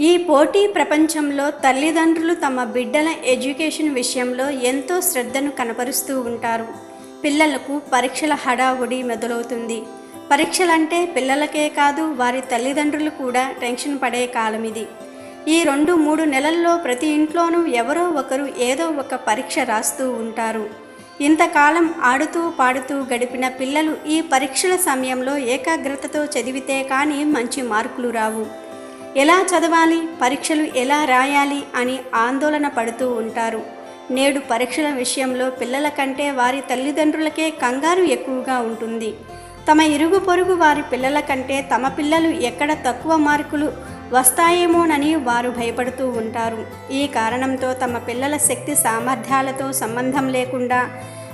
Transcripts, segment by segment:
ఈ పోటీ ప్రపంచంలో తల్లిదండ్రులు తమ బిడ్డల ఎడ్యుకేషన్ విషయంలో ఎంతో శ్రద్ధను కనపరుస్తూ ఉంటారు. పిల్లలకు పరీక్షల హడావుడి మొదలవుతుంది. పరీక్షలంటే పిల్లలకే కాదు వారి తల్లిదండ్రులు కూడా టెన్షన్ పడే కాలం ఇది ఈ రెండు మూడు నెలల్లో ప్రతి ఇంట్లోనూ ఎవరో ఒకరు ఏదో ఒక పరీక్ష రాస్తూ ఉంటారు. ఇంతకాలం ఆడుతూ పాడుతూ గడిపిన పిల్లలు ఈ పరీక్షల సమయంలో ఏకాగ్రతతో చదివితే కానీ మంచి మార్కులు రావు. ఎలా చదవాలి పరీక్షలు ఎలా రాయాలి అని ఆందోళన పడుతూ ఉంటారు. నేడు పరీక్షల విషయంలో పిల్లల కంటే వారి తల్లిదండ్రులకే కంగారు ఎక్కువగా ఉంటుంది. తమ ఇరుగు పొరుగు వారి పిల్లల కంటే తమ పిల్లలు ఎక్కడ తక్కువ మార్కులు వస్తాయేమోనని వారు భయపడుతూ ఉంటారు. ఈ కారణంతో తమ పిల్లల శక్తి సామర్థ్యాలతో సంబంధం లేకుండా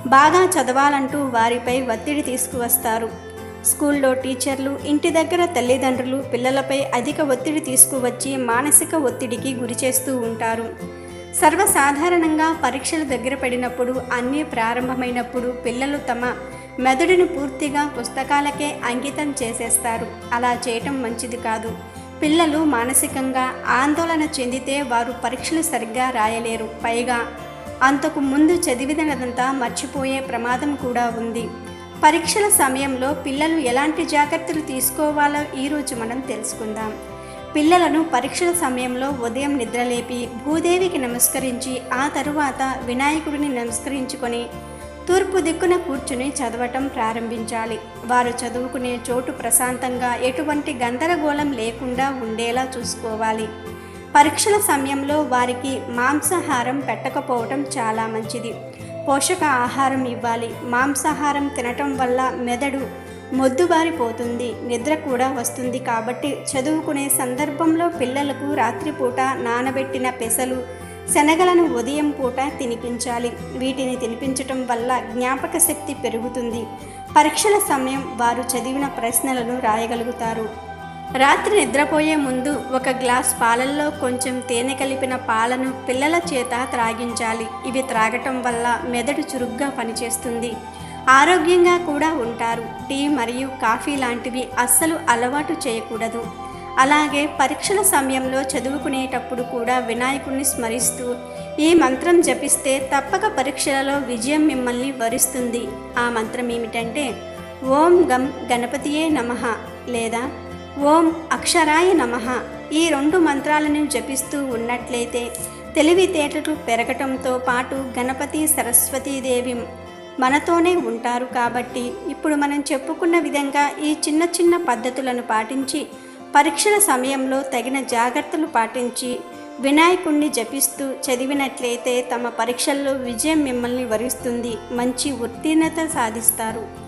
బాగా చదవాలంటూ వారిపై ఒత్తిడి తీసుకువస్తారు. స్కూల్లో టీచర్లు ఇంటి దగ్గర తల్లిదండ్రులు పిల్లలపై అధిక ఒత్తిడి తీసుకువచ్చి మానసిక ఒత్తిడికి గురి చేస్తూ ఉంటారు. సర్వసాధారణంగా పరీక్షలు దగ్గర పడినప్పుడు అన్నీ ప్రారంభమైనప్పుడు పిల్లలు తమ మెదడును పూర్తిగా పుస్తకాలకే అంకితం చేసేస్తారు. అలా చేయటం మంచిది కాదు. పిల్లలు మానసికంగా ఆందోళన చెందితే వారు పరీక్షలు సరిగ్గా రాయలేరు. పైగా అంతకు ముందు చదివినదంతా మర్చిపోయే ప్రమాదం కూడా ఉంది. పరీక్షల సమయంలో పిల్లలు ఎలాంటి జాగ్రత్తలు తీసుకోవాలో ఈరోజు మనం తెలుసుకుందాం. పిల్లలను పరీక్షల సమయంలో ఉదయం నిద్రలేపి భూదేవికి నమస్కరించి ఆ తరువాత వినాయకుడిని నమస్కరించుకొని తూర్పు దిక్కున కూర్చుని చదవటం ప్రారంభించాలి. వారు చదువుకునే చోటు ప్రశాంతంగా ఎటువంటి గందరగోళం లేకుండా ఉండేలా చూసుకోవాలి. పరీక్షల సమయంలో వారికి మాంసాహారం పెట్టకపోవటం చాలా మంచిది. పోషక ఆహారం ఇవ్వాలి. మాంసాహారం తినటం వల్ల మెదడు మొద్దుబారిపోతుంది. నిద్ర కూడా వస్తుంది కాబట్టి చదువుకునే సందర్భంలో పిల్లలకు రాత్రిపూట నానబెట్టిన పెసలు శనగలను ఉదయం పూట తినిపించాలి. వీటిని తినిపించటం వల్ల జ్ఞాపక శక్తి పెరుగుతుంది. పరీక్షల సమయం వారు చదివిన ప్రశ్నలను రాయగలుగుతారు. రాత్రి నిద్రపోయే ముందు ఒక గ్లాస్ పాలల్లో కొంచెం తేనె కలిపిన పాలను పిల్లల చేత త్రాగించాలి. ఇవి త్రాగటం వల్ల మెదడు చురుగ్గా పనిచేస్తుంది. ఆరోగ్యంగా కూడా ఉంటారు. టీ మరియు కాఫీ లాంటివి అస్సలు అలవాటు చేయకూడదు. అలాగే పరీక్షల సమయంలో చదువుకునేటప్పుడు కూడా వినాయకుడిని స్మరిస్తూ ఈ మంత్రం జపిస్తే తప్పక పరీక్షలలో విజయం మిమ్మల్ని వరిస్తుంది. ఆ మంత్రం ఏమిటంటే ఓం గం గణపతియే నమః లేదా ఓం అక్షరాయ నమః. ఈ రెండు మంత్రాలను జపిస్తూ ఉన్నట్లయితే తెలివితేటలు పెరగటంతో పాటు గణపతి సరస్వతీదేవి మనతోనే ఉంటారు కాబట్టి ఇప్పుడు మనం చెప్పుకున్న విధంగా ఈ చిన్న చిన్న పద్ధతులను పాటించి పరీక్షల సమయంలో తగిన జాగ్రత్తలు పాటించి వినాయకుణ్ణి జపిస్తూ చదివినట్లయితే తమ పరీక్షల్లో విజయం మిమ్మల్ని వరిస్తుంది. మంచి ఉత్తీర్ణత సాధిస్తారు.